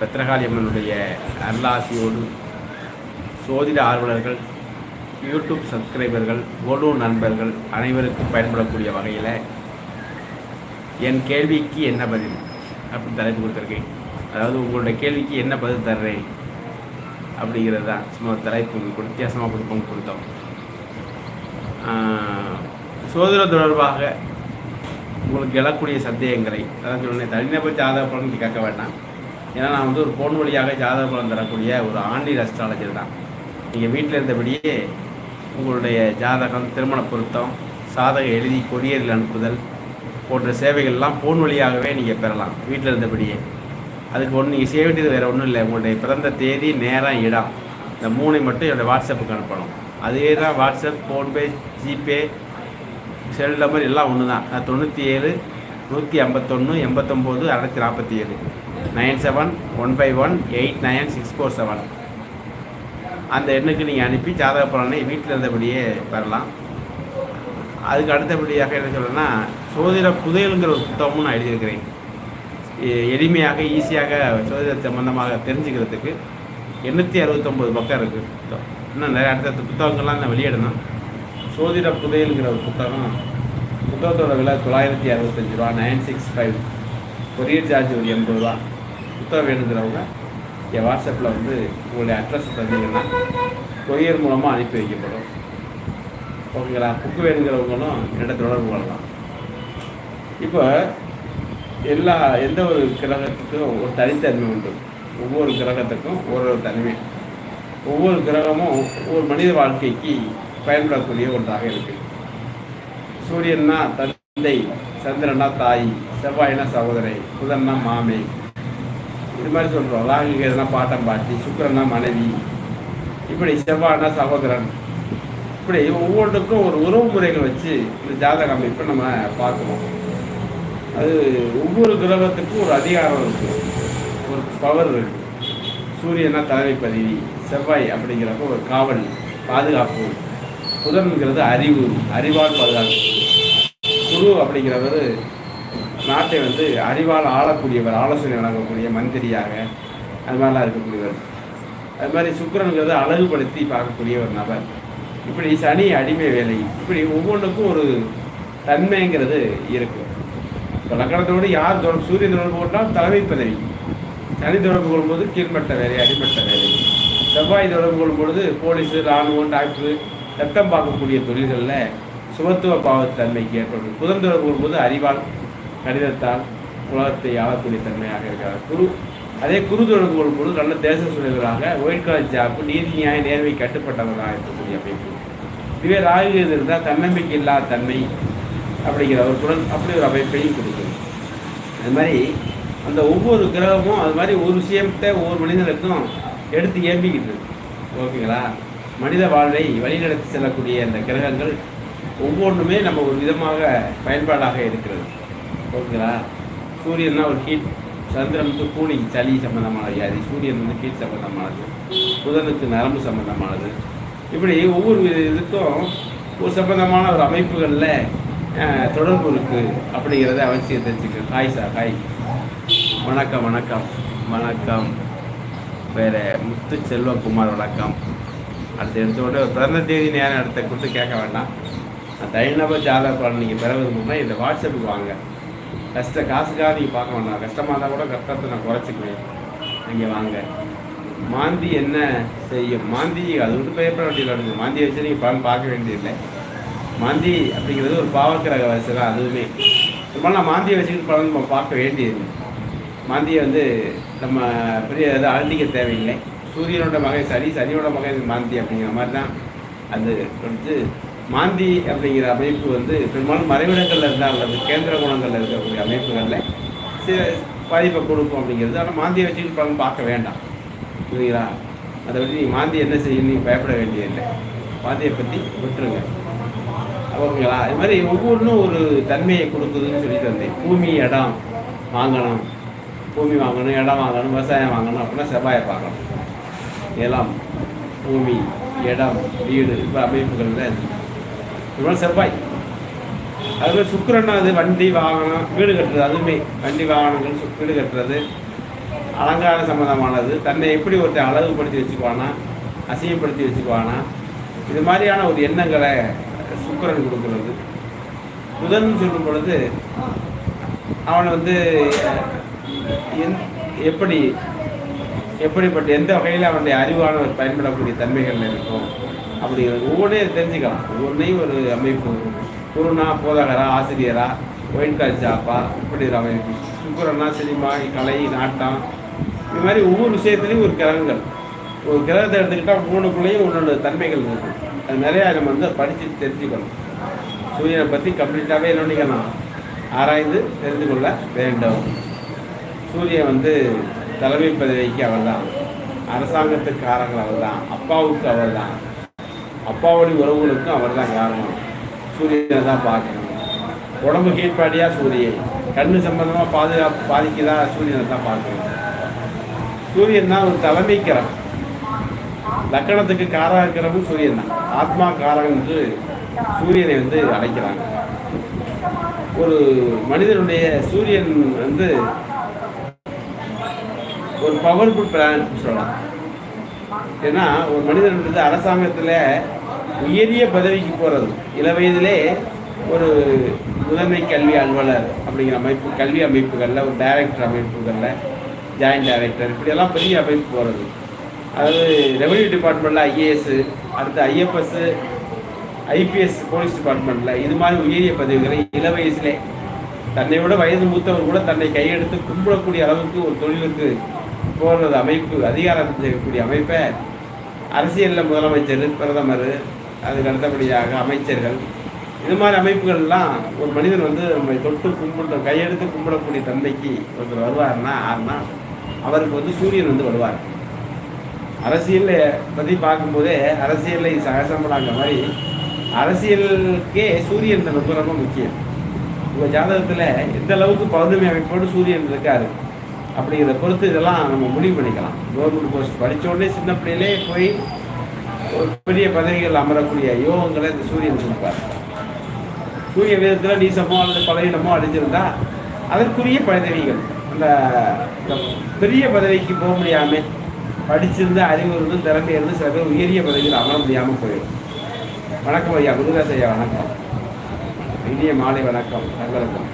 பத்திரகாளி அம்மனுடைய அருளாசியோடு சோதிட ஆர்வலர்கள் யூடியூப் சப்ஸ்கிரைபர்கள் ஓடு நண்பர்கள் அனைவருக்கும் பயன்படக்கூடிய வகையில் என் கேள்விக்கு என்ன பதில் அப்படின்னு தலைப்பு கொடுத்துருக்கேன். அதாவது உங்களுடைய கேள்விக்கு என்ன பதில் தர்றேன் அப்படிங்கிறது தான் சும்மா ஒரு தலைப்பு வித்தியாசமாக கொடுப்போம் கொடுத்தோம். ஆஹ், சோதனை தொடர்பாக உங்களுக்கு எழக்கூடிய சந்தேகங்களை அதான் சொன்னேன் தனிநபர் ஜாதக பலன் கேட்க வேண்டாம். ஏன்னா நான் வந்து ஒரு போன் வழியாக ஜாதக பலன் தரக்கூடிய ஒரு ஆன்லைன் அஸ்ட்ராலஜர் தான். நீங்கள் வீட்டில் இருந்தபடியே உங்களுடைய ஜாதகம் திருமண பொருத்தம் சாதக எழுதி கொரியரில் அனுப்புதல் போன்ற சேவைகள்லாம் போன் வழியாகவே நீங்கள் பெறலாம் வீட்டில் இருந்தபடியே. அதுக்கு ஒன்று நீங்கள் செய்ய வேண்டியது வேறு ஒன்றும் இல்லை. உங்களுடைய பிறந்த தேதி நேரம் இடம். இந்த மூணை மட்டும் என்னோடய வாட்ஸ்அப்புக்கு அனுப்பணும். அதுவே தான் WhatsApp PhonePe GPay cell number எல்லாம் ஒன்று தான் தொண்ணூற்றி ஏழு நூற்றி ஐம்பத்தொன்று எண்பத்தொம்போது அறநூற்றி நாற்பத்தி ஏழு. Nine seven one five one eight nine six four seven. அந்த எண்ணுக்கு நீங்கள் அனுப்பி ஜாதக பலனை வீட்டில் இருந்தபடியே பெறலாம். அதுக்கு அடுத்தபடியாக என்ன சொல்லணும்னா சோதிட புதையலுங்கிற ஒரு புத்தகமும் நான் எழுதியிருக்கிறேன். எளிமையாக ஈஸியாக சோதிட சம்பந்தமாக தெரிஞ்சுக்கிறதுக்கு எண்ணூற்றி அறுபத்தொம்போது பக்கம் இருக்குது புத்தகம். இன்னும் நிறைய அடுத்த புத்தகங்கள்லாம் நான் வெளியிடணும். சோதிட புதையலுங்கிற ஒரு புத்தகம் புத்தகத்தோட விலை தொள்ளாயிரத்தி அறுபத்தஞ்சு ரூபா nine six five. Courier charge ஒரு எண்பது ரூபா. புத்தகம் வேணுங்கிறவங்க என் வாட்ஸ்அப்பில் வந்து உங்களுடைய அட்ரஸ் தந்தீங்கன்னா கொரியர் மூலமாக அனுப்பி வைக்கப்படும். ஓகேங்களா? புக்கு வேணுங்கிறவங்களும் என்னிட்ட தொடர்பு கொள்ளலாம். இப்போ எல்லா எந்த ஒரு கிரகத்துக்கும் ஒரு தனித்தன்மை உண்டு. ஒவ்வொரு கிரகத்துக்கும் ஒரு ஒரு தனிமை. ஒவ்வொரு கிரகமும் ஒவ்வொரு மனித வாழ்க்கைக்கு பயன்படக்கூடிய ஒன்றாக இருக்கு. சூரியன்னா தந்தை சந்திரனா தாய் செவ்வாய்னா சகோதரை புதன்னா மாமே இது மாதிரி சொல்கிறோம் ராகுகேதுனா பாட்டம் பாட்டி சுக்கிரன்னா மனைவி இப்படி செவ்வாய்னா சகோதரன். இப்படி ஒவ்வொன்றுக்கும் ஒரு உறவு முறைகள் வச்சு இந்த ஜாதக அமைப்பை நம்ம பார்க்கணும். அது ஒவ்வொரு கிரகத்துக்கும் ஒரு அதிகாரம் இருக்குது ஒரு பவர் இருக்குது சூரியனா தலைமை பதவி செவ்வாய் அப்படிங்கிறப்ப ஒரு காவல் பாதுகாப்பு புதன்கிறது அறிவு அறிவால் பாதுகாப்பு. குரு அப்படிங்கிறவர் நாட்டை வந்து அறிவால் ஆளக்கூடியவர் ஆலோசனை வழங்கக்கூடிய மந்திரியாக அது மாதிரிலாம் இருக்கக்கூடியவர். அது மாதிரி சுக்கிரனுங்கிறது அழகுபடுத்தி பார்க்கக்கூடிய ஒரு நபர். இப்படி சனி அடிமை வேலை இப்படி ஒவ்வொன்றுக்கும் ஒரு தன்மைங்கிறது இருக்கு. இப்போ லக்கணத்தோடு யார் தொடர்பு சூரியன் தொடர்பு கொண்டால் தலைமை பதவி. சனி தொடர்பு கொள்ளும்போது கீழ்மட்ட வேலை அடிமட்ட வேலை. செவ்வாய் தொடர்பு கொள்ளும்பொழுது போலீஸு இராணுவம் டாக்டர் ரத்தம் பார்க்கக்கூடிய தொழில்களில் சுமத்துவ பாவத்தன்மைக்கு ஏற்படும். புதன் தொடர்பு கொள்ளும்போது அறிவால் கணிதத்தால் உலகத்தை ஆளக்கூடிய தன்மையாக இருக்கிறார். குரு அதே குரு தொடர்பு கொள்ளும்போது நல்ல தேச சூழல்களாக ஒயிட் காலேஜ் ஜாப்பு நீதி நியாய நேர்மை கட்டுப்பட்டவர்களாக இருக்கக்கூடிய அமைப்பு. இதுவே ராகு இருந்தால் தன்னம்பிக்கை இல்லாத தன்மை அப்படிங்கிற ஒரு குரல் அப்படி ஒரு அமைப்பையும் கொடுக்குது அது மாதிரி அந்த ஒவ்வொரு கிரகமும் அது மாதிரி ஒரு விஷயத்தை ஒவ்வொரு மனிதனுக்கும் எடுத்து ஏம்பிக்கிட்டு இருக்கு. ஓகேங்களா? மனித வாழ்வை வழிநடத்தி செல்லக்கூடிய அந்த கிரகங்கள் ஒவ்வொன்றுமே நம்ம ஒரு விதமாக பயன்பாடாக இருக்கிறது. ஓகேங்களா? சூரியன்னா ஒரு ஹீட் சந்திரன் வந்து கூலிங் சளி சம்மந்தமான வியாதி. சூரியன் வந்து ஹீட் சம்பந்தமானது புதனுக்கு நரம்பு சம்மந்தமானது இப்படி ஒவ்வொரு இதுக்கும் ஒரு சம்பந்தமான ஒரு அமைப்புகளில் தொடர்பு இருக்குது அப்படிங்கிறத அவசியம் தெரிஞ்சுக்க ஹாய் சார் ஹாய் வணக்கம் வணக்கம். வணக்கம். வேறு முத்து செல்வகுமார் வணக்கம். அடுத்து எடுத்த உடனே ஒரு பிறந்த தேதி நேரம் அடுத்த கொடுத்து கேட்க வேண்டாம். தனிநபர் ஜாதக பலன் நீங்கள் பெற விரும்புனா இந்த வாட்ஸ்அப்புக்கு வாங்க. கஷ்ட காசுக்காக நீங்கள் பார்க்க வேண்டாம். கஷ்டமாக இருந்தால் கூட கஷ்டத்தை நான் குறைச்சிக்குவேன். நீங்கள் வாங்க. மாந்தி என்ன செய்யும்? மாந்தி அது விட்டு பயப்பட வேண்டியது மாந்தியை வச்சு நீங்கள் பலன் பார்க்க வேண்டியதில்லை. மாந்தி அப்படிங்கிறது ஒரு பாவக்கிரக வரிசை தான் அதுவுமே. ரொம்ப நான் மாந்தியை வச்சுக்கிட்டு பலன் நம்ம பார்க்க வேண்டியது மாந்தியை வந்து நம்ம பெரிய இது அழுந்திக்க தேவையில்லை. சூரியனோட மகை சனி சனியோட மகை மாந்தி அப்படிங்கிற மாதிரி தான் அது வந்து மாந்தி அப்படிங்கிற அமைப்பு வந்து பெரும்பாலும் மறைவிடங்களில் இருந்தால் அல்லது கேந்திர குணங்களில் இருக்கக்கூடிய அமைப்புகளில் சில பாதிப்பை கொடுக்கும் அப்படிங்கிறது. ஆனால் மாந்தியை வச்சுக்கிட்டு பலன் பார்க்க வேண்டாம். புரியுங்களா அதை பற்றி நீங்கள் மாந்தி என்ன செய்யணும் நீங்கள் பயப்பட வேண்டியதில்லை. மாந்தியை பற்றி விட்டுருங்க. ஓகேங்களா? இது மாதிரி ஒவ்வொன்றும் ஒரு தன்மையை கொடுக்குதுன்னு சொல்லி தந்தேன். பூமி இடம் வாங்கணும். பூமி வாங்கணும் இடம் வாங்கணும் விவசாயம் வாங்கணும் அப்படின்னா செவ்வாயை பார்க்கணும். நிலம் பூமி இடம் வீடு இப்போ அமைப்புகளில் இவ்வளோ செவ்வாய். அதுமாதிரி சுக்கிரன் அது வண்டி வாகனம் வீடு கட்டுறது அதுவுமே. வண்டி வாகனங்கள் சுக் வீடு கட்டுறது. அலங்கார சம்பந்தமானது. தன்னை எப்படி ஒருத்தன் அழகுப்படுத்தி வச்சுக்குவானா அசிங்கப்படுத்தி வச்சுக்குவானா இது மாதிரியான ஒரு எண்ணங்களை சுக்கரன் கொடுக்கிறது. புதன் சொல்லும் பொழுது அவனை வந்து எந்- எப்படி எப்படிப்பட்ட எந்த வகையில் அவனுடைய அறிவானவர் பயன்படக்கூடிய தன்மைகள் இருக்கும் அப்படி ஒவ்வொன்றையும் தெரிஞ்சுக்கலாம். ஒவ்வொன்றையும் ஒரு அமைப்பு. குருனா போதகரா ஆசிரியரா ஒயின் கால் ஜாப்பா இப்படி ஒரு அமைப்பு. சுக்குரனா சினிமா கலை நாட்டம். இது மாதிரி ஒவ்வொரு விஷயத்துலையும் ஒரு கிரகங்கள். ஒரு கிரகத்தை எடுத்துக்கிட்டால் மூணுக்குள்ளேயும் ஒன்றொன்று தன்மைகள் இருக்கும். அது நிறையா நம்ம வந்து படித்து தெரிஞ்சுக்கணும். சூரியனை பற்றி கம்ப்ளீட்டாகவே என்ன பண்ணிக்கணும் ஆராய்ந்து தெரிந்து கொள்ள வேண்டும். சூரியன் வந்து தலைமை பதவிக்கு அவர் தான் அரசாங்கத்துக்கு காரங்கள் அவர் தான் அப்பாவுக்கு அவர் தான் அப்பாவுடைய உறவுகளுக்கும் அவர் தான் காரணம். சூரியனை தான் பார்க்கணும். உடம்பு கீழ்ப்பாடியா சூரியன். கண்ணு சம்பந்தமாக பாதுகாப்பு பாதிக்குதா சூரியனை தான் பார்க்கணும். சூரியன் தான் ஒரு தலைமை லக்கணத்துக்கு காராக இருக்கிறவங்க சூரியன் தான். ஆத்மா காரகம் என்று சூரியனை வந்து அழைக்கிறாங்க. ஒரு மனிதனுடைய சூரியன் வந்து ஒரு பவர்ஃபுல் பிளான் சொல்லலாம். ஏன்னா ஒரு மனிதன் வந்து அரசாங்கத்தில் உயரிய பதவிக்கு போகிறது இள வயதிலே ஒரு முதன்மை கல்வி அலுவலர் அப்படிங்கிற அமைப்பு கல்வி அமைப்புகளில் ஒரு டைரக்டர் அமைப்புகளில் ஜாயின்ட் டைரக்டர் இப்படியெல்லாம் பெரிய அமைப்பு போகிறது அதாவது ரெவன்யூ டிபார்ட்மெண்ட்டில் ஐஏஎஸ்ஸு அடுத்து ஐஎஃப்எஸ்ஸு ஐபிஎஸ் போலீஸ் டிபார்ட்மெண்ட்டில் இது மாதிரி உயரிய பதவிகளை இள வயசுலே தன்னை விட வயது மூத்தவர் கூட தன்னை கையெடுத்து கும்பிடக்கூடிய அளவுக்கு ஒரு தொழிலுக்கு போகிறது அமைப்பு அதிகாரம் செய்யக்கூடிய அமைப்பை அரசியலில் முதலமைச்சர் பிரதமர் அதுக்கு அடுத்தபடியாக அமைச்சர்கள். இது மாதிரி அமைப்புகள்லாம் ஒரு மனிதன் வந்து நம்மை தொட்டு கும்பிட கையெடுத்து கும்பிடக்கூடிய தந்தைக்கு ஒருத்தர் வருவார்னா ஆனால் அவருக்கு வந்து சூரியன் வந்து வருவார். அரசியலை பற்றி பார்க்கும்போதே அரசியலில் சகசம்படாங்க மாதிரி அரசியலுக்கே சூரியன் ரொம்ப ரொம்ப முக்கியம். உங்கள் ஜாதகத்தில் எந்த அளவுக்கு பௌர்ணமி அமைப்போடு சூரியன் இருக்காரு அப்படிங்கிறத பொறுத்து இதெல்லாம் நம்ம முடிவு பண்ணிக்கலாம். கவர்மெண்ட் போஸ்ட் படித்த உடனே சின்ன பிள்ளையிலே போய் ஒரு பெரிய பதவிகள் அமரக்கூடிய யோகங்களை இந்த சூரியன் கொடுப்பார் சூரிய விதத்தில் நீசமோ அல்லது பலவீனமோ அடைஞ்சிருந்தா அதற்குரிய பதவிகள் அந்த இந்த பெரிய பதவிக்கு போக முடியாமல் படிச்சிருந்து அறிவு இருந்தும் திறமை இருந்து சில பேர் உயரிய பதவியில் அமர முடியாமல் போயிடும். வணக்கம் ஐயா குருதாஸ் ஐயா வணக்கம். இனிய மாலை வணக்கம் தங்களுக்கும்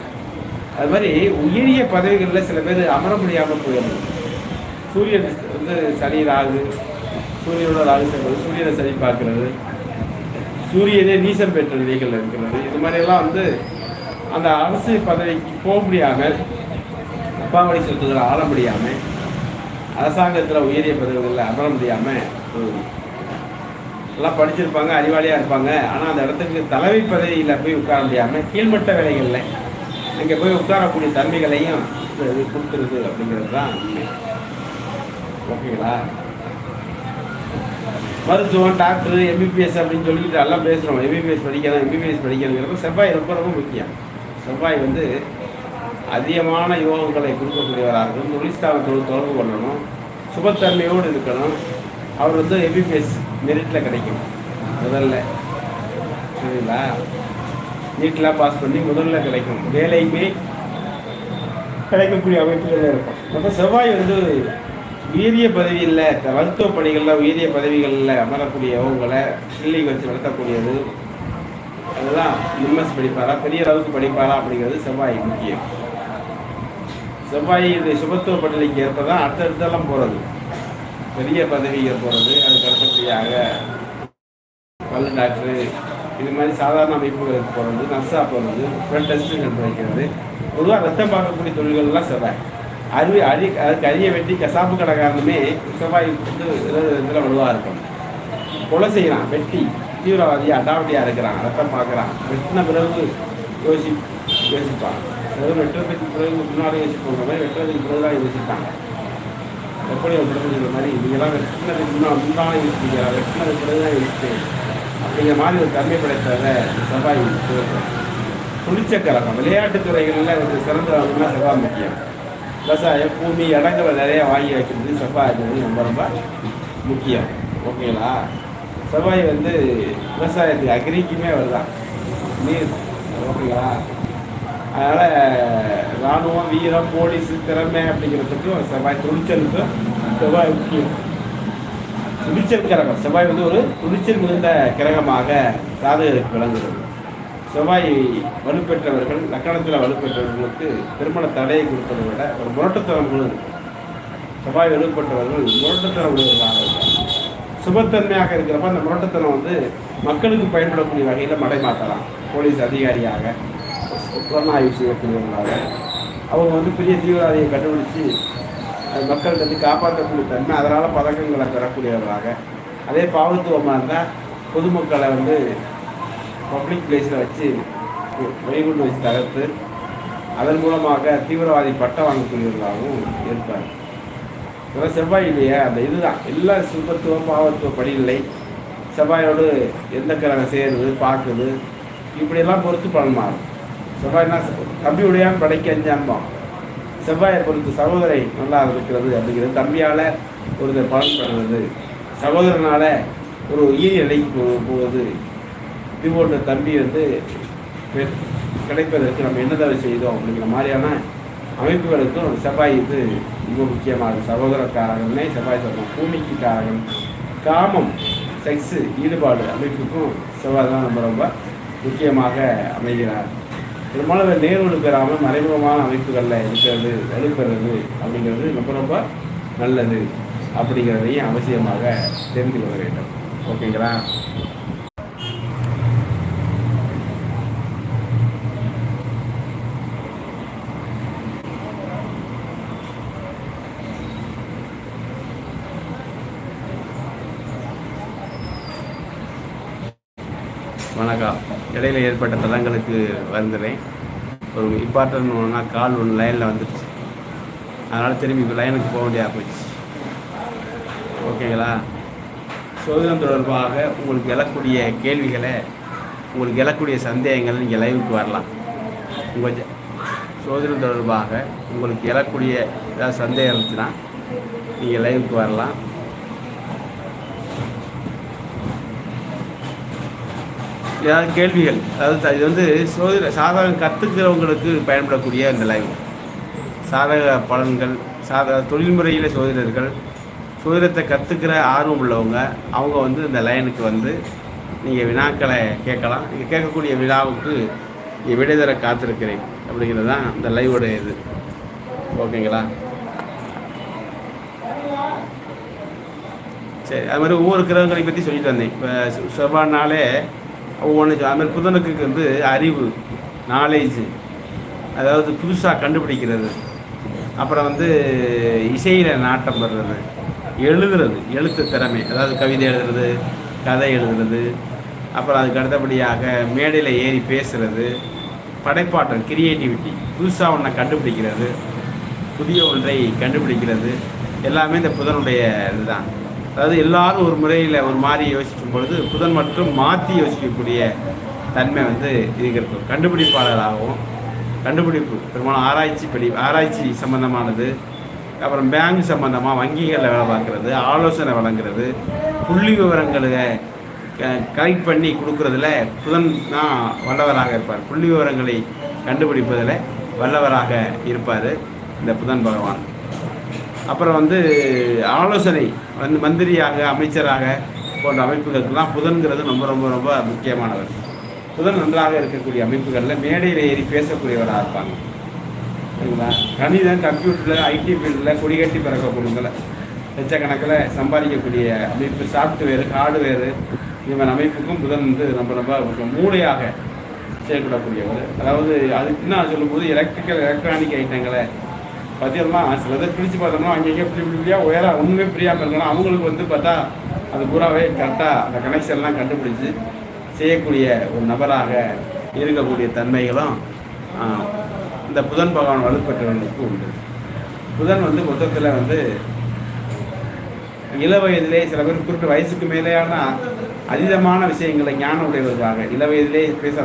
அது மாதிரி உயரிய பதவிகளில் சில பேர் அமர முடியாமல் போயிடும். சூரியன் வந்து சனி ராகு சூரியனோட ராகு சூரியனை சரி பார்க்கிறது. சூரியனே நீசம் பெற்ற நிலைகள் இருக்கிறது. இது மாதிரியெல்லாம் வந்து அந்த அரசு பதவிக்கு போக முடியாமல் அப்பாவளி சொத்துக்களை ஆள முடியாமல் அரசாங்கத்தில் உயரிய பதவிகளில் அமர முடியாமல் எல்லாம் படிச்சிருப்பாங்க அறிவாளியாக இருப்பாங்க. ஆனால் அந்த இடத்துக்கு தலைமை பதவியில் போய் உட்கார முடியாமல் கீழ்மட்ட வேலைகளில் அங்கே போய் உட்காரக்கூடிய தன்மைகளையும் இது கொடுத்துருது அப்படிங்கிறது தான் உண்மை. ஓகேங்களா? மருத்துவம் டாக்டர் எம்பிபிஎஸ் அப்படின்னு சொல்லிட்டு எல்லாம் பேசுகிறோம் எம்பிபிஎஸ் படிக்கணும் எம்பிபிஎஸ் படிக்கணுங்கிறப்ப செவ்வாய் ரொம்ப ரொம்ப முக்கியம். செவ்வாய் வந்து அதிகமான யோகங்களை கொடுக்கக்கூடியவராக இருக்கும் தொழிற்ஸ்தானத்தோடு தொடர்பு கொள்ளணும். சுபத்தன்மையோடு இருக்கணும். அவர் வந்து எம்பிபிஎஸ் மெரிட்டில் கிடைக்கும். முதல்ல. சரிங்களா நீட்டெலாம் பாஸ் பண்ணி முதல்ல கிடைக்கும். வேலையுமே கிடைக்கக்கூடிய அமைப்புகளில் இருக்கும். அப்போ செவ்வாய் வந்து உயரிய பதவியில் மருத்துவ பணிகளில் உயரிய பதவிகளில் அமரக்கூடிய யோகங்களை வச்சு நடத்தக்கூடியது. அதெல்லாம் எம்எஸ் படிப்பாரா? பெரிய அளவுக்கு படிப்பாரா? அப்படிங்கிறது செவ்வாய் முக்கியம். செவ்வாய் இந்த சுபத்துவ பட்டியலுக்கு ஏற்ப தான் அடுத்தடுத்தெல்லாம் போகிறது பெரிய பதவிகள் போகிறது அதுக்கு அடுத்தபடியாக பல்லு டாக்டரு இது மாதிரி சாதாரண அமைப்புகளுக்கு போகிறது நர்ஸாக போகிறது பிளட் டெஸ்ட்டுகள் வைக்கிறது பொதுவாக ரத்தம் பார்க்கக்கூடிய தொழில்கள்லாம் செவ்வாய். அருவி அறி அதுக்கு அரிய வெட்டி கசாப்பு கடைக்காரனுமே செவ்வாய் வந்து இதில் வலுவாக இருக்கும். கொலை செய்கிறான் வெட்டி. தீவிரவாதி அடாவடியாக இருக்கிறான் ரத்தம் பார்க்குறான். வெட்டின பிறகு யோசி யோசிப்பான். அதாவது வெட்டுறதுக்கு பிறகு முன்னாடி யோசிப்பாங்க மாதிரி வெட்டுறதுக்கு பிறகு தான் யோசிப்பாங்க எப்படி ஒரு மாதிரி நீங்களாம் வெட்டினதுக்கு முன்னால் முன்னாலே யோசிப்பீங்க வெட்டினதுக்கு பிறகு தான் யோசிப்பேன். அப்படிங்கிற மாதிரி ஒரு தன்மை படைத்தவரை செவ்வாய் கொடுக்கும். துணிச்ச விளையாட்டுத் துறைகளில் ஒரு செவ்வாய் முக்கியம். விவசாயம் பூமி இடங்களை நிறைய வாங்கி வைக்கிறது. செவ்வாய் வந்து ரொம்ப ரொம்ப முக்கியம். ஓகேங்களா செவ்வாய் வந்து விவசாயத்துக்கு அக்ரிக்குமே வருதான் நீர். ஓகேங்களா அதனால் இராணுவம் வீரம் போலீஸ் திறமை அப்படிங்கிறதுக்கும் செவ்வாய் துணிச்சலுக்கும் செவ்வாய் முக்கியம். துணிச்சல் கிரகம். செவ்வாய் வந்து ஒரு துணிச்சல் மிகுந்த கிரகமாக சாதகருக்கு விளங்குகிறது. செவ்வாய் வலுப்பெற்றவர்கள் லக்கணத்தில் வலுப்பெற்றவர்களுக்கு திருமண தடையை கொடுப்பதை விட ஒரு முரட்டுத்தனம் கூட. செவ்வாய் வலுப்பெற்றவர்கள் முரட்டுத்தனம் உள்ளவர்களாக இருக்காங்க சுபத்தன்மையாக இருக்கிறப்ப அந்த முரட்டுத்தனம் வந்து மக்களுக்கு பயன்படக்கூடிய வகையில் மடைமாற்றலாம் போலீஸ் அதிகாரியாக புலனாய்வு செய்யக்கூடியவர்களாக. அவங்க வந்து பெரிய தீவிரவாதியை கண்டுபிடிச்சு மக்கள் வந்து காப்பாற்றக்கூடிய தன்மை அதனால் பதக்கங்களை பெறக்கூடியவர்களாக. அதே பாவத்துவமாக இருந்தால் பொதுமக்களை வந்து பப்ளிக் பிளேஸில் வச்சு வெடிகுண்டு வச்சு தகர்த்து அதன் மூலமாக தீவிரவாதி பட்டம் வாங்கக்கூடியவர்களாகவும் இருப்பார் இதெல்லாம் செவ்வாய் இல்லையா அந்த இதுதான். எல்லா சுபத்துவம் பாவத்துவ படிநிலை செவ்வாயோடு எந்த கிழமை சேருது பார்க்குது இப்படியெல்லாம் பொறுத்து பலன் மாறும். செவ்வாய்னா தம்பி உடையான் படைக்க செவ்வாயை பொறுத்து சகோதரை நல்லா இருக்கிறது அப்படிங்கிறது தம்பியால் ஒருத்தர் பலன் பெறுறது சகோதரனால் ஒரு உயிர் நிலைக்கு போ- போவது இது போன்ற தம்பி வந்து கிடைப்பதற்கு நம்ம என்னதான் செய்தோம் அப்படிங்கிற மாதிரியான அமைப்புகளுக்கும் செவ்வாய் இது மிக முக்கியமாக சகோதரக்காரகம்னே செவ்வாய் சொல்லணும் பூமிக்கு காரகம் காமம் செக்ஸு ஈடுபாடு அமைப்புக்கும் செவ்வாய் தான் ரொம்ப ரொம்ப முக்கியமாக அமைகிறார். பெரும்பாலும் நேர்வழு பெறாமல் மறைமுகமான அமைப்புகளில் இருக்கிறது வலுப்பெறது அப்படிங்கிறது ரொம்ப ரொம்ப நல்லது அப்படிங்கிறதையும் அவசியமாக தெரிந்து கொள்ள வேண்டும். ஓகேங்களா வணக்கம் இடையில ஏற்பட்ட தளங்களுக்கு வந்துடுறேன் ஒரு இம்பார்ட்டன் ஒன்றுனா கால் ஒன்று லைனில் வந்துடுச்சு அதனால் திரும்பி இப்போ லைனுக்கு போக வேண்டியதாக போச்சு ஓகேங்களா சோதனம் தொடர்பாக உங்களுக்கு எழக்கூடிய கேள்விகளை உங்களுக்கு எழக்கூடிய சந்தேகங்களை நீங்கள் லைவுக்கு வரலாம். உங்கள் ஜ- சோதனம் தொடர்பாக உங்களுக்கு எழக்கூடிய ஏதாவது சந்தேகம் இருந்துச்சுன்னா நீங்கள் லைவுக்கு வரலாம். ஏதாவது கேள்விகள். அதாவது இது வந்து சோதி சாதகம் கற்றுக்கிறவங்களுக்கு பயன்படக்கூடிய இந்த லைவ் சாதக பலன்கள் சாத தொழில்முறையில் சோதனர்கள் சோதிடத்தை கற்றுக்கிற ஆர்வம் உள்ளவங்க அவங்க வந்து இந்த லைனுக்கு வந்து நீங்கள் வினாக்களை கேட்கலாம். நீங்கள் கேட்கக்கூடிய விழாவுக்கு நீங்கள் விடை தர காத்திருக்கிறேன் அப்படிங்கிறது தான் இந்த லைவோட இது. ஓகேங்களா சரி அது மாதிரி ஒவ்வொரு கிரகங்களை பற்றி சொல்லிட்டு வந்தேன். இப்போ செவ்வாய்னாலே ஒவ்வொன்று அது மாதிரி புதனுக்கு வந்து அறிவு நாலேஜ் அதாவது புதுசாக கண்டுபிடிக்கிறது. அப்புறம் வந்து இசையில் நாட்டம் வர்றது எழுதுறது எழுத்து திறமை. அதாவது கவிதை எழுதுறது கதை எழுதுறது. அப்புறம் அதுக்கு அடுத்தபடியாக மேடையில் ஏறி பேசுகிறது படைப்பாற்றல் கிரியேட்டிவிட்டி புதுசாக ஒன்றை கண்டுபிடிக்கிறது. புதிய ஒன்றை கண்டுபிடிக்கிறது. எல்லாமே இந்த புதனுடைய இதுதான். அதாவது எல்லாரும் ஒரு முறையில் ஒரு மாதிரி யோசிக்கும் பொழுது புதன் மற்றும் மாற்றி யோசிக்கக்கூடிய தன்மை வந்து இருக்கிறது. கண்டுபிடிப்பாளராகவும் கண்டுபிடிப்பு பெரும்பாலும் ஆராய்ச்சி படி ஆராய்ச்சி சம்பந்தமானது அப்புறம் பேங்க் சம்பந்தமாக வங்கிகளில் வேலை பார்க்குறது ஆலோசனை வழங்குறது புள்ளி விவரங்களை கலெக்ட் பண்ணி கொடுக்குறதுல புதன் தான் வல்லவராக இருப்பார். புள்ளி விவரங்களை கண்டுபிடிப்பதில் வல்லவராக இருப்பார் இந்த புதன் பகவான். அப்புறம் வந்து ஆலோசனை வந்து மந்திரியாக அமைச்சராக போன்ற அமைப்புகளுக்கெல்லாம் புதன்கிறது ரொம்ப ரொம்ப ரொம்ப முக்கியமானவர். புதன் நன்றாக இருக்கக்கூடிய அமைப்புகளில் மேடையில் ஏறி பேசக்கூடியவராக இருப்பாங்க. சரிங்களா? கணிதம் கம்ப்யூட்டரில் ஐடி ஃபீல்டில் கொடிகட்டி பிறக்கக்கூடியவங்கள லட்சக்கணக்கில் சம்பாதிக்கக்கூடிய அமைப்பு சாஃப்ட்வேரு ஹார்ட்வேரு இவன் அமைப்புக்கும் புதன் வந்து ரொம்ப ரொம்ப மூளையாக செயல்படக்கூடியவர். அதாவது அதுக்கு என்ன சொல்லும்போது எலக்ட்ரிக்கல் எலக்ட்ரானிக் ஐட்டங்களை பார்த்தீங்கன்னா சிலதை பிரித்து பார்த்தோம்னா அங்கங்கே இப்படி இப்படி இப்படியாக உயர ஒன்றுமே பிரியாமல் இருக்கணும் அவங்களுக்கு வந்து பார்த்தா அது பூராவே கரெக்டாக அந்த கனெக்ஷன்லாம் கண்டுபிடிச்சி செய்யக்கூடிய ஒரு நபராக இருக்கக்கூடிய தன்மைகளும் இந்த புதன் பகவான் வலுப்பெற்றவர்களுக்கு உண்டு. புதன் வந்து மொத்தத்தில் வந்து இள வயதிலே சில பேர் குறிப்பிட்ட வயசுக்கு மேலேயான அதீதமான விஷயங்களை ஞானம் உடையவர்களாக இள வயதிலே பேச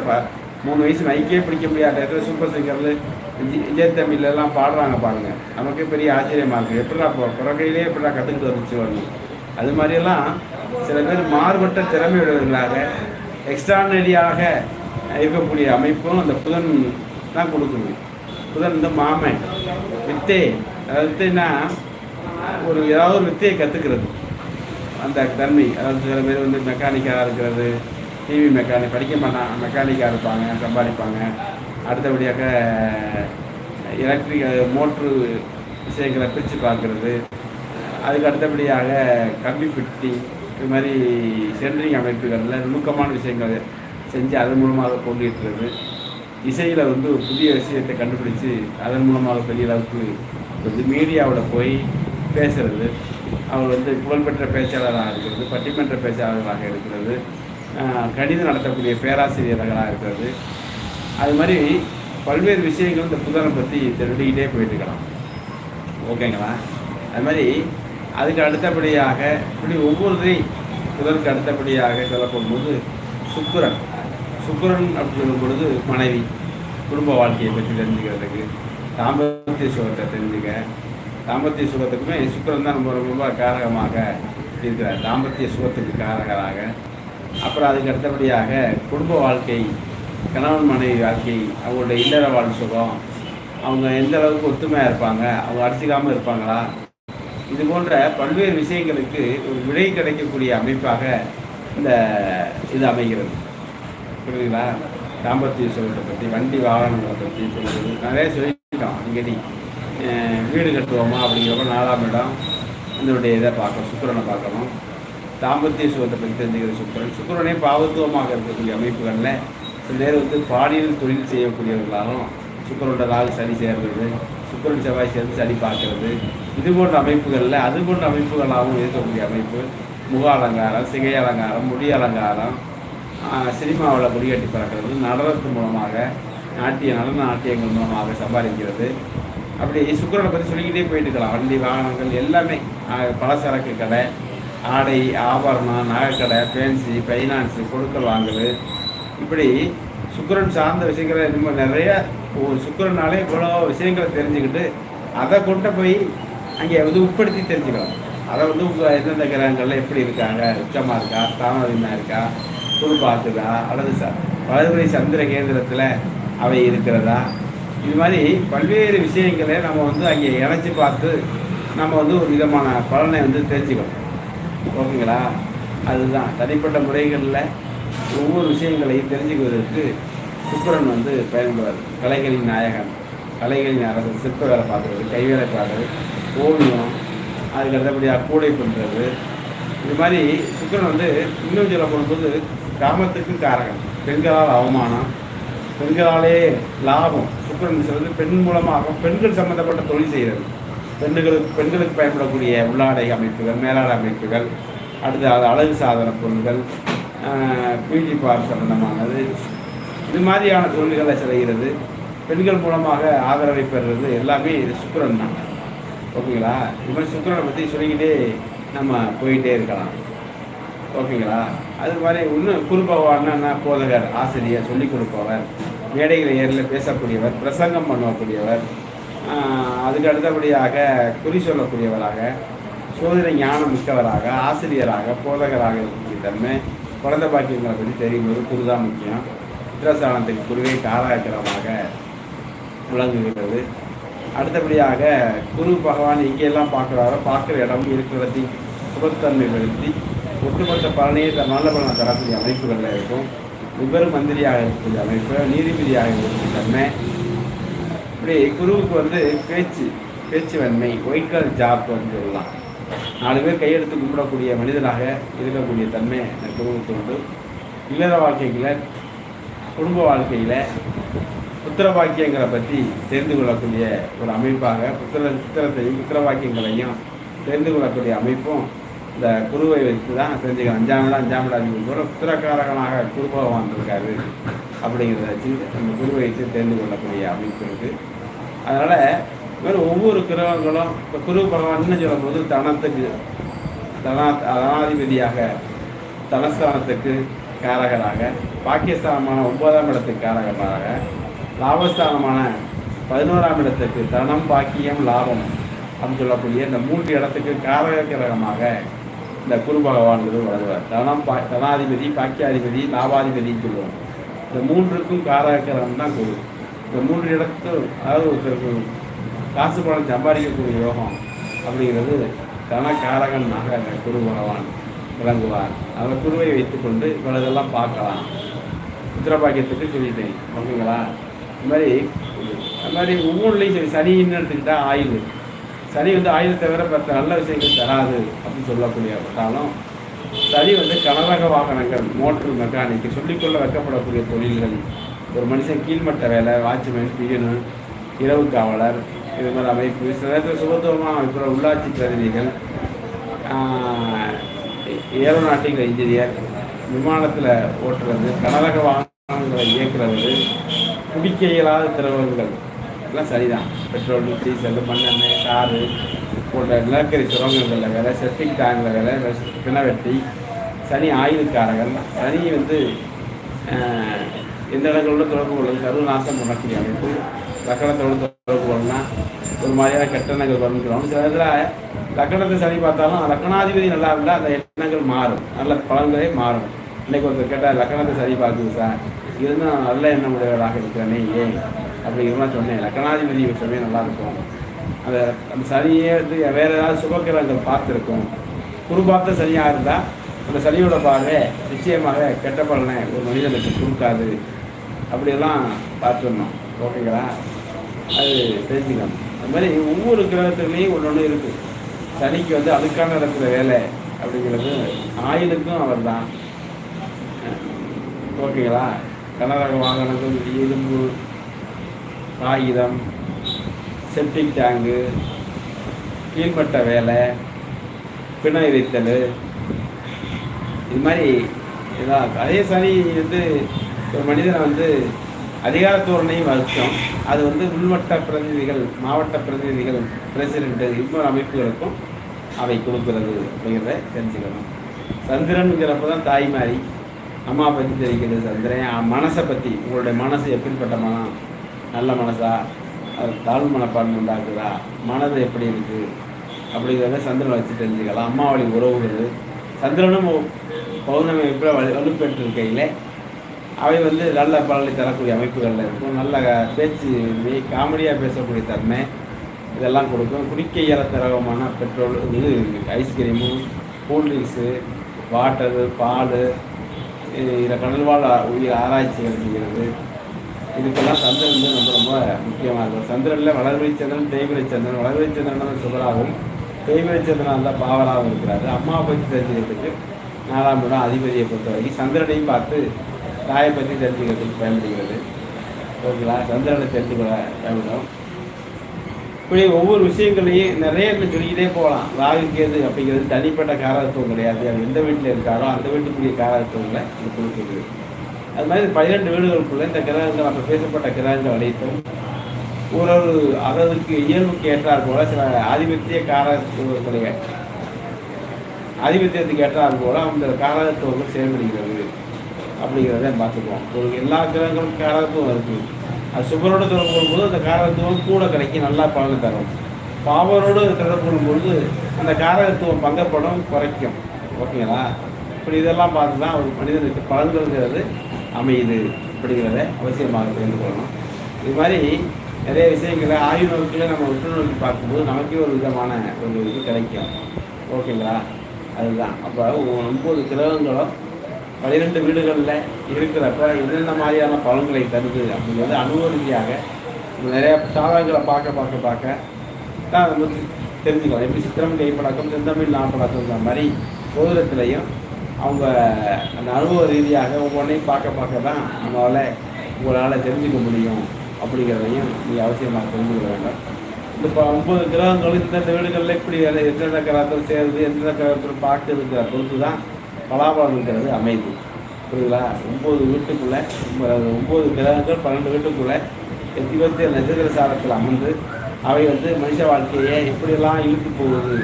மூணு வயசு மைக்கே பிடிக்க முடியாத இடத்துல சூப்பர் சிங்கரில் விஜய் தமிழ்லாம் பாடுறாங்க பாருங்க. நமக்கே பெரிய ஆச்சரியமா இருக்கு. எப்படா போ- பிறக்கையிலே எப்படா கற்றுக்கிட்டு வந்துச்சு வரணும் அது மாதிரியெல்லாம் சில பேர் மாறுபட்ட திறமையுடையவர்களாக எக்ஸ்ட்ரானரியாக இருக்கக்கூடிய அமைப்பும் அந்த புதன் தான் கொடுக்குது. புதன் இந்த மாமன். வித்தை அதாவது வித்தைன்னா ஒரு ஏதாவது ஒரு வித்தையை கற்றுக்கிறது அந்த தன்மை. அதாவது சில பேர் வந்து மெக்கானிக்காக இருக்கிறது டிவி மெக்கானிக் படிக்க மாட்டான் மெக்கானிக்காக இருப்பாங்க சம்பாதிப்பாங்க. அடுத்தபடியாக எலக்ட்ரிக் மோட்ரு விஷயங்களை பிரித்து பார்க்குறது. அதுக்கு அடுத்தபடியாக கம்பி பிட்டி இது மாதிரி சென்ட்ரிங் அமைப்புகளில் நுணுக்கமான விஷயங்களை செஞ்சு அதன் மூலமாக கொண்டிருக்கிறது இசையில் வந்து ஒரு புதிய விஷயத்தை கண்டுபிடிச்சி அதன் மூலமாக பெரிய அளவுக்கு வந்து மீடியாவோட போய் பேசுகிறது அவர் வந்து புகழ்பெற்ற பேச்சாளராக இருக்கிறது பட்டிமன்ற பேச்சாளராக இருக்கிறது. கணிதம் நடத்தக்கூடிய பேராசிரியர்களாக இருக்கிறது. அது மாதிரி பல்வேறு விஷயங்கள் இந்த புதனை பற்றி தெரிஞ்சுக்கிட்டே போயிட்டுருக்கலாம். ஓகேங்களா? அது மாதிரி அதுக்கு அடுத்தபடியாக இப்படி ஒவ்வொருத்தையும் புதனுக்கு அடுத்தபடியாக சொல்லப்படும்போது சுக்கரன். சுக்கரன் அப்படி சொல்லும் பொழுது மனைவி குடும்ப வாழ்க்கையை பற்றி தெரிஞ்சுக்கிறதுக்கு தாம்பத்திய சுகத்தை தெரிஞ்சுக்க தாம்பத்திய சுகத்துக்குமே சுக்கிரன் தான் ரொம்ப ரொம்ப காரகமாக இருக்கிறார். தாம்பத்திய சுகத்துக்கு காரகராக அப்புறம் அதுக்கு அடுத்தபடியாக குடும்ப வாழ்க்கை கணவன் மனைவி வாழ்க்கை அவங்களுடைய இல்லற வாழ் சுகம் அவங்க எந்த அளவுக்கு ஒத்துமையாக இருப்பாங்க அவங்க அடிச்சிக்காமல் இருப்பாங்களா? இது போன்ற பல்வேறு விஷயங்களுக்கு ஒரு விடை கிடைக்கக்கூடிய அமைப்பாக இந்த இது அமைகிறது. புரியுதுங்களா? தாம்பத்திய சுகத்தை பற்றி வண்டி வாகனங்களை பற்றி சொல்கிறது நிறைய சொல்லிட்டோம் அடிக்கடி வீடு கட்டுவோமா அப்படிங்கிறப்ப நாலாம் இடம் இதனுடைய இதை பார்க்கணும் சுக்கரனை பார்க்கணும். தாம்பத்திய சுகத்தை பற்றி தெரிஞ்சுக்கிற சுக்கரன் சுக்கரனே பாவத்துவமாக இருக்கக்கூடிய அமைப்புகளில் சில நேரம் வந்து பாலியல் தொழில் செய்யக்கூடியவர்களாலும் சுக்கிரனோட நாள் சளி சேர்றது சுக்கரன் செவ்வாய் சேர்ந்து சளி பார்க்கறது இது போன்ற அமைப்புகளில் அது போன்ற அமைப்புகளாகவும் இருக்கக்கூடிய அமைப்பு முக அலங்காரம் சிகை அலங்காரம் முடி அலங்காரம் சினிமாவில் முடிகட்டி பறக்கிறது நடனத்து மூலமாக நாட்டிய நடன நாட்டியங்கள் மூலமாக சம்பாதிக்கிறது. அப்படி சுக்கிரனை பற்றி சொல்லிக்கிட்டே போயிட்டு இருக்கலாம். வண்டி வாகனங்கள் எல்லாமே பலசரக்கு கடை ஆடை ஆபரணம் நகைக்கடை ஃபேன்சி ஃபைனான்ஸு கொடுக்கல் வாங்கல் இப்படி சுக்கரன் சார்ந்த விஷயங்களை நம்ம நிறைய ஒரு இவ்வளோ விஷயங்களை தெரிஞ்சுக்கிட்டு அதை கொண்டு போய் அங்கே வந்து உட்படுத்தி தெரிஞ்சுக்கலாம். அதை வந்து உங்கள் எந்தெந்த கிரகங்களில் எப்படி இருக்காங்க உச்சமாக இருக்கா தாமதமாக இருக்கா குரு அல்லது ச வலதுபுறை சந்திர கேந்திரத்தில் அவை இருக்கிறதா? இது மாதிரி பல்வேறு விஷயங்களை நம்ம வந்து அங்கே இணைச்சி பார்த்து நம்ம வந்து ஒரு விதமான பலனை வந்து தெரிஞ்சுக்கணும். ஓகேங்களா? அதுதான். தனிப்பட்ட முறைகளில் ஒவ்வொரு விஷயங்களையும் தெரிஞ்சுக்குவதற்கு சுக்கிரன் வந்து பயன்படுவார் கலைகளின் நாயகன். கலைகளின் அரசு சிற்ப வேலை பார்க்குறது கைவேலை பார்க்குறது ஓவியம் அதுக்கு அடுத்தபடியாக கூடை பண்ணுறது இது மாதிரி சுக்கரன் வந்து இன்னும் சொல்ல போகும்போது கிராமத்துக்கு காரகம் பெண்களால் அவமானம் பெண்களாலே லாபம். சுக்கரன் சொல்றது பெண் மூலமாக பெண்கள் சம்மந்தப்பட்ட தொழில் செய்கிறது பெண்களுக்கு பெண்களுக்கு பயன்படக்கூடிய உள்ளாடை அமைப்புகள் மேலாடை அமைப்புகள் அடுத்து அது அழகு சாதன பொருட்கள் பியூட்டி பார் சம்பந்தமானது. இது மாதிரியான தொழில்களை செய்கிறது பெண்கள் மூலமாக ஆதரவை பெறுறது எல்லாமே இது சுக்கரன் தான். ஓகேங்களா? இது மாதிரி சுக்கரனை பற்றி சொல்லிக்கிட்டே நம்ம போயிட்டே இருக்கலாம். ஓகேங்களா? அது மாதிரி இன்னும் குரு போதகர் ஆசிரியர் சொல்லிக் கொடுப்பவர் மேடைகளை ஏறில் பேசக்கூடியவர் பிரசங்கம் பண்ணக்கூடியவர் அதுக்கு அடுத்தபடியாக குறி சொல்லக்கூடியவராக சோதனை ஞானம் மிக்கவராக ஆசிரியராக போதகராக இருக்கக்கூடிய தன்மை குழந்தை பாக்கியங்களை பற்றி தெரியும்போது குரு தான் முக்கியம். சித்திரஸ்தானத்துக்கு குருவை காலகரமாக விளங்குகிறது. அடுத்தபடியாக குரு பகவான் எங்கெல்லாம் பார்க்குறாரோ பார்க்குற இடம் இருக்கிறதையும் சுபத்தன்மைப்படுத்தி ஒட்டுமொத்த பலனையே த- நல்ல பலனை தரக்கூடிய அமைப்புகளில் இருக்கும். விபர மந்திரியாக இருக்கக்கூடிய அமைப்பு நீதிபதியாக இருக்கக்கூடிய தன்மை இப்படி குருவுக்கு வந்து பேச்சு பேச்சு வன்மை ஒயிட்கல் ஜாப் வந்து சொல்லலாம். நாலு பேர் கையெடுத்து கும்பிடக்கூடிய மனிதனாக இருக்கக்கூடிய தன்மை எனக்கு குருவுக்கு உண்டு. இல்லற வாழ்க்கையில் குடும்ப வாழ்க்கையில் புத்திர பாக்கியங்களை பற்றி தெரிந்து கொள்ளக்கூடிய ஒரு அமைப்பாக புத்திர புத்திரத்தையும் புத்திர பாக்கியங்களையும் தெரிந்து கொள்ளக்கூடிய அமைப்பும் இந்த குருவை வைத்து தான் தெரிஞ்சுக்கலாம் அஞ்சாம் இடம் அஞ்சாம் இடம் கூட புத்திரக்காரகனாக குரு பகவான் இருக்காரு அப்படிங்கிறத வச்சு நம்ம குருவைத்து தெரிந்து கொள்ளக்கூடிய அமைப்பு இருக்குது அதனால் இவர் ஒவ்வொரு கிரகங்களும் இப்போ குரு பகவான்னு சொல்லும்போது தனத்துக்கு தனா தனாதிபதியாக தனஸ்தானத்துக்கு காரகராக பாக்கியஸ்தானமான ஒன்பதாம் இடத்துக்கு காரகராக லாபஸ்தானமான பதினோராம் இடத்துக்கு தனம் பாக்கியம் லாபம் அப்படின்னு சொல்லக்கூடிய இந்த மூன்று இடத்துக்கு காரக கிரகமாக இந்த குரு பகவான் வருவார் தனம் பா தனாதிபதி பாக்கியாதிபதி லாபாதிபதின்னு சொல்லுவோம். இந்த மூன்றுக்கும் காரக தான் குரு. இந்த மூன்று இடத்தும் அதாவது ஒருத்தருக்கு காசு பணம் சம்பாதிக்கக்கூடிய யோகம் அப்படிங்கிறது தனக்காரகனாக அந்த குரு பகவான் விளங்குவார். அந்த குருவை வைத்துக்கொண்டு இவ்வளதெல்லாம் பார்க்கலாம். உத்திரபாக்கியத்துக்கு சொல்லிட்டேன். ஓகேங்களா? இது மாதிரி அது மாதிரி ஒவ்வொன்றுலையும் சரி சனின்னு எடுத்துக்கிட்டால் ஆயுள். சனி வந்து ஆயுள் தவிர மற்ற நல்ல விஷயங்கள் தராது அப்படின்னு சொல்லக்கூடிய பட்டாலும் சரி வந்து கனரக வாகனங்கள் மோட்டர் மெக்கானிக் சொல்லிக்கொள்ள வைக்கப்படக்கூடிய தொழில்கள். ஒரு மனுஷன் கீழ்மட்ட வேலை வாட்ச்மேன் பியனு இரவு காவலர் இது மாதிரி அமைப்பு சில நேரத்தில் சுபத்துவமான அமைப்புற உள்ளாட்சி பிரதிநிதிகள் ஏரோநாட்டிக் இன்ஜினியர் விமானத்தில் ஓட்டுறது கனரக வாகனங்களை இயக்குறது குடிக்க இயலாத திரவங்கள். எல்லாம் சரிதான். பெட்ரோல் டீசல் மண்ணெண்ணெய் காரு போன்ற நிலக்கரி சுரங்கங்களில் வேலை செப்டிக் டேங்கில் வேலை பிணவெட்டி சனி ஆயுளுக்காரர்கள் சனி வந்து எந்த இடங்களோட தொடர்பு கொள்ளும் சர்வநாசம் பண்ணக்கூடிய அமைப்பு. லக்கணத்தோடு தொடர்பு கொள்ளனா ஒரு மாதிரியான கெட்ட எண்ணங்கள் வருகிறோம் சில இதில் லக்கணத்தை சனி பார்த்தாலும் லக்கணாதிபதி நல்லா இருந்தால் அந்த எண்ணங்கள் மாறும். நல்ல பலன்களே மாறும். இன்னைக்கு ஒருத்தர் கேட்டால் லக்கணத்தை சரி பார்க்குது சார். இருந்தால் நல்ல எண்ணம் உடையவராக இருக்கிறேனே ஏன்? அப்படிங்கிறலாம் சொன்னேன். லக்கணாதிபதி விஷயமே நல்லா இருக்கும். அந்த அந்த சனியே வந்து வேறு ஏதாவது சுபக்கிரகங்கள் பார்த்துருக்கும். குரு பார்த்த சனியாக இருந்தால் அந்த சனியோட பார்வை நிச்சயமாக கெட்ட பலனை ஒரு மனிதனுக்கு கொடுக்காது. அப்படியெல்லாம் பார்த்துடணும். ஓகேங்களா? அது தெரிஞ்சுக்கணும். அது மாதிரி ஒவ்வொரு கிரகத்துலேயும் ஒன்று ஒன்று இருக்குது சனிக்கு வந்து அதுக்கான இடத்துல வேலை அப்படிங்கிறது ஆயுளுக்கும் அவர் தான் ஓகேங்களா? கனரக வாகனங்கள் இரும்பு காகிதம் செப்டிக் டேங்கு கீழ்மட்ட வேலை பிண எரித்தல் இது மாதிரி இதாக அதே சனி வந்து ஒரு மனிதனை வந்து அதிகார தோரணையும் வகிக்கும் அது வந்து உள்வட்ட பிரதிநிதிகள் மாவட்ட பிரதிநிதிகள் பிரசிடென்ட் இன்னொரு அமைப்புகளுக்கும் அவை கொடுக்கிறது அப்படிங்கிறத தெரிஞ்சுக்கணும். சந்திரனுங்கிறப்ப தான் தாய்மாரி அம்மா பற்றி தெரிவிக்கிறது சந்திரன். மனசை பற்றி உங்களுடைய மனசு எப்படிப்பட்ட மனம்? நல்ல மனசா? அது தாழ்வு மனப்பான்மை உண்டாக்குதா? மனது எப்படி இருக்குது அப்படிங்கிறத சந்திரனை வச்சு தெரிஞ்சுக்கலாம். அம்மாவளி உறவுகள் சந்திரனும் பௌர்ணமி எப்படி வலு வலுப்பெற்றிருக்கையில் அவை வந்து நல்ல பலனை தரக்கூடிய அமைப்புகளில் இருக்கும். நல்ல பேச்சு காமெடியாக பேசக்கூடிய தன்மை இதெல்லாம் கொடுக்கும். குடிக்க இயல தரகமான பெட்ரோல் இது ice cream cool drinks water பால் இதில் கடல்வாழ் உயிர் ஆராய்ச்சிகள் செய்கிறது. இதுக்கெல்லாம் சந்திரன் வந்து ரொம்ப ரொம்ப முக்கியமாக இருக்கும் சந்திரனில் வளர்வை சந்திரன் தேய்விரை சந்திரன். வளர்வை சந்திரன் தான் சுகராகவும் தேய்விரை சந்திரன் தான் பாவராகவும் இருக்கிறாரு. அம்மாவை பற்றி தெரிஞ்சுக்கிறதுக்கு நாலாம் இடம் அதிபதியை பொறுத்த வரைக்கும் சந்திரனையும் பார்த்து தாயை பற்றி தெரிஞ்சுக்கிறதுக்கு பயன்படுகிறது. ஓகேங்களா? சந்திரனை தெரிஞ்சுக்கொள்ள பயன்படும். இப்படி ஒவ்வொரு விஷயங்களையும் நிறைய பேர் சொல்லிக்கிட்டே போகலாம். ராகு கேது அப்படிங்கிறது தனிப்பட்ட காரகத்துவம் கிடையாது. அது எந்த வீட்டில் இருக்காரோ அந்த வீட்டுக்குரிய காரகத்துவங்களை இது கொடுக்குது. அது மாதிரி பன்னிரெண்டு வீடுகளுக்குள்ள இந்த கிரகங்கள் நம்ம பேசப்பட்ட கிரகங்கள் அனைத்தும் ஒரு ஒரு அதற்கு இயல்புக்கு ஏற்றார் போல சில ஆதிபத்திய காரகத்துவங்களுடைய ஆதிபத்தியத்துக்கு ஏற்றார் போல அந்த காரகத்துவங்கள் செயல்படுகிறது. அப்படிங்கிறத பார்த்துக்குவோம். ஒரு எல்லா கிரகங்களும் காரகத்துவம் இருக்குது அது சுபரோட தொடர்பு கொள்ளும்போது அந்த காரகத்துவம் கூட கிடைக்கும் நல்லா பலன் தரும். பாவரோடு தொடர்பு கொள்ளும்பொழுது அந்த காரகத்துவம் பங்கப்படும் குறைக்கும். ஓகேங்களா? இப்படி இதெல்லாம் பார்த்து தான் ஒரு மனிதனுக்கு பலன்கள்ங்கிறது அமையுது அப்படிங்கிறத அவசியமாக தெரிந்து கொள்ளணும். இது மாதிரி நிறைய விஷயங்களை ஆய்வு நோக்கில் நம்ம உற்று நோக்கி பார்க்கும்போது நமக்கே ஒரு விதமான ஒரு இது கிடைக்கும். ஓகேங்களா? அதுதான். அப்போ ஒன்பது கிரகங்களும் பனிரெண்டு வீடுகளில் இருக்கிறப்ப என்னென்ன மாதிரியான பலன்களை தருது அப்படிங்கிறது அனுபவ ரீதியாக நிறைய சாதகங்களை பார்க்க பார்க்க பார்க்க தான் நம்ம தெரிஞ்சுக்கலாம். எப்படி சித்திரம் கைப்பழக்கம் செந்தமிழ் நாப்பழக்கங்கிற மாதிரி சோதனத்திலையும் அவங்க அந்த அனுபவ ரீதியாக ஒவ்வொன்றையும் பார்க்க பார்க்க தான் நம்மளால் உங்களால் தெரிஞ்சுக்க முடியும் அப்படிங்கிறதையும் நீங்கள் அவசியமாக தெரிஞ்சுக்க வேண்டும். இந்த இப்போ ஒன்பது கிரகங்கள் இந்தந்த வீடுகளில் இப்படி வேலை எந்தெந்த கிரகத்தில் சேருது எந்தெந்த கிரகத்தில் பார்க்குதுங்கிற பொறுத்து தான் பலாபலங்கிறது அமைது புரியுங்களா ஒம்பது வீட்டுக்குள்ளே ஒம்பது கிரகங்கள் பன்னெண்டு வீட்டுக்குள்ளே இருபத்தி நட்சத்திர சாரத்தில் அமர்ந்து அவை வந்து மனுஷ வாழ்க்கையை எப்படியெல்லாம் இழுத்து போகுது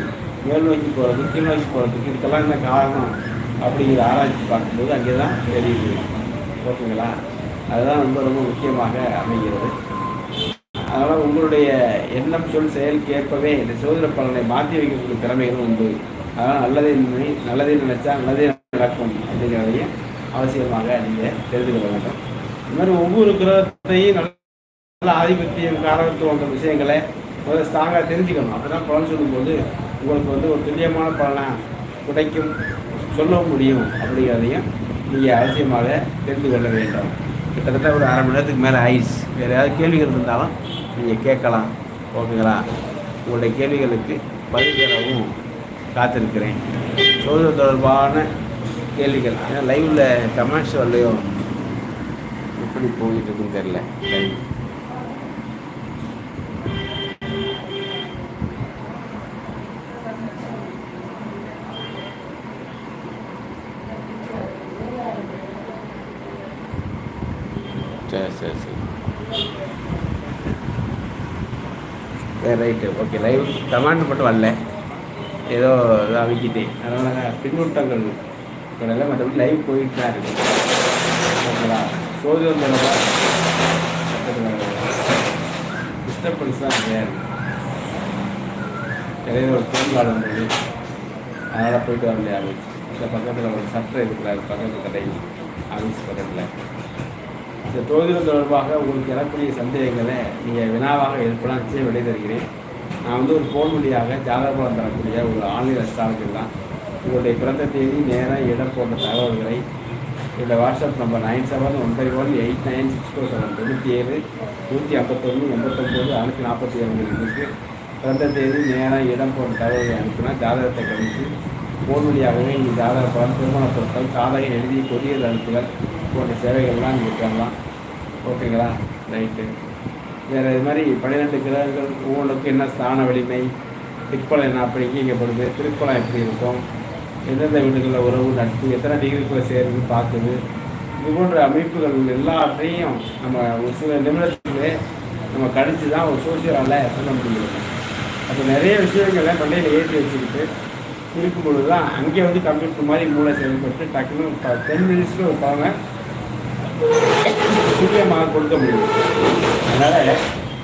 மேல் நோக்கி போகிறது கீழ் நோக்கி போகிறதுக்கு இதுக்கெல்லாம் என்ன காரணம்? அப்படிங்கிற ஆராய்ச்சி பார்க்கும்போது அங்கே தான் தெரியுது ஓகேங்களா? அதுதான் ரொம்ப ரொம்ப முக்கியமாக அமைகிறது. அதனால் உங்களுடைய எண்ணம் சொல் செயலுக்கு ஏற்பவே இந்த சோதனை பலனை மாற்றி வைக்கக்கூடிய திறமைகளும் உண்டு. அதனால் நல்லதே நினை நல்லதே நினைச்சா நல்லதே நடக்கும் அப்படிங்கிறதையும் அவசியமாக நீங்கள் தெரிந்து கொள்ள வேண்டும். இந்த மாதிரி ஒவ்வொரு கிரகத்தையும் நல்ல நல்ல ஆதிபத்தியம் காரகத்துவன்ற விஷயங்களை முதல்ல ஸ்ட்ராங்காக தெரிஞ்சுக்கணும். அப்போ தான் பலன் சொல்லும்போது உங்களுக்கு வந்து ஒரு துல்லியமான பலனை கிடைக்கும் சொல்ல முடியும் அப்படிங்கிறதையும் நீங்கள் அவசியமாக தெரிந்து கொள்ள வேண்டும். கிட்டத்தட்ட ஒரு அரை மணி நேரத்துக்கு மேலே ஆயிடுச்சு. வேறு ஏதாவது கேள்விகள் இருந்தாலும் நீங்கள் கேட்கலாம். ஓகேங்களா? உங்களுடைய கேள்விகளுக்கு பதில் தரவும் காத்திருக்கிறேன். சோதனை தொடர்பான கேள்விகள். ஏன்னா லைவில் கமெண்ட்ஸ் வரலையோ? எப்படி போயிட்டு இருக்குன்னு தெரில லைவ் சரி ரைட்டு ஓகே லைவ் கமாண்ட் மட்டும் வரல. ஏதோ இதாக அவிக்கிட்டேன் அதனால் பின்னூட்டங்கள் இதெல்லாம் மற்றபடி லைவ் போயிட்டு தான் இருக்கு. ஓகேங்களா சோதனை டிஸ்டர்பன்ஸ் தான் கிடையாது இடையில ஒரு தேர்வாடு வந்தது அதனால் போயிட்டு வரலையா இந்த பக்கத்தில் ஒரு சட்டை இருக்கிறார் பக்கத்து கடை ஆஃபீஸ் பக்கத்தில். இந்த ஜோதிடம் தொடர்பாக உங்களுக்கு எழக்கூடிய சந்தேகங்களை நீங்கள் வினாவாக எழுப்பலாம் நிச்சயம் விடை தருகிறேன். நான் வந்து ஒரு ஃபோன் வழியாக ஜாதகபலம் தரக்கூடிய ஒரு ஆன்லைன் அஸ்ட்ராலஜர் தான் உங்களுடைய பிறந்த தேதி நேரம் இடம் போன்ற தகவல்களை இந்த WhatsApp number nine seven one five one eight nine six four seven தொண்ணூற்றி ஏழு நூற்றி ஐம்பத்தொன்று எண்பத்தொம்போது அறுநூற்றி நாற்பத்தி ஏழு இருக்கு. பிறந்த தேதி நேரம் இடம் போன்ற தகவலை அனுப்பினா ஜாதகத்தை கணித்து ஃபோன் வழியாகவே நீங்கள் ஜாதக பலன் திருமண பொருட்கள் சாதகம் எழுதி கொரியர் அனுப்புதல் போன்ற சேவைகள்லாம் நீங்கள் பெறலாம் ஓகேங்களா? ரைட்டு வேறு இது மாதிரி பன்னிரெண்டு கிரகங்கள் ஒவ்வொன்றுக்கும் என்ன ஸ்தான வலிமை திற்பலம் என்ன அப்படி இயக்கப்படுது திருப்பலம் எப்படி இருக்கும் எந்தெந்த வீடுகளில் உறவு நட்பு எத்தனை டிகிரிக்குள்ளே சேருது பார்க்குது. இது போன்ற அமைப்புகள் எல்லாத்தையும் நம்ம ஒரு சில நிமிடத்துலேயே நம்ம கணிச்சு தான் ஒரு சோசியலால் சொல்ல முடியும். அப்போ நிறைய விஷயங்களை மண்டையில் ஏற்றி வச்சுக்கிட்டு இருக்கும் பொழுது தான் அங்கே வந்து கம்ப்யூட்டர் மாதிரி மூளை செயல்பட்டு டக்குன்னு டென் மினிட்ஸில் ஒரு பழங்க துல்லியமாக கொடுக்க முடியும். அதனால்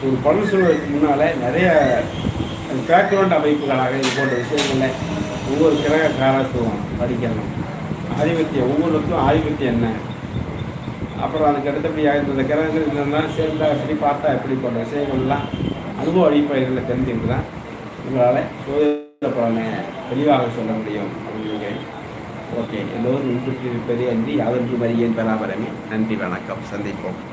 ஒரு பணம் சொல்வதற்கு முன்னால் நிறைய பேக்ரவுண்ட் அமைப்புகளாக இது போன்ற விஷயங்களில் ஒவ்வொரு கிரக காரத்துவம் படிக்கணும் ஆதிபத்தியம் ஒவ்வொருக்கும் ஆதிபத்தியம் என்ன? அப்புறம் அதுக்கு அடுத்தபடியாக இந்த கிரகங்கள் இதெல்லாம் சேர்ந்தா எப்படி பார்த்தா எப்படி போன்ற விஷயங்கள்லாம் அனுபவ அடிப்படைகளில் தெரிஞ்சுக்கிட்டு தான் உங்களால் சோதனை பலனை தெளிவாக சொல்ல முடியும். அப்படின்னு ஓகே எல்லோரும் முன்பிட்டு இருப்பதே அன்றி யாவருக்கும் அறியேன் பராபரமே. நன்றி வணக்கம். சந்திப்போம்.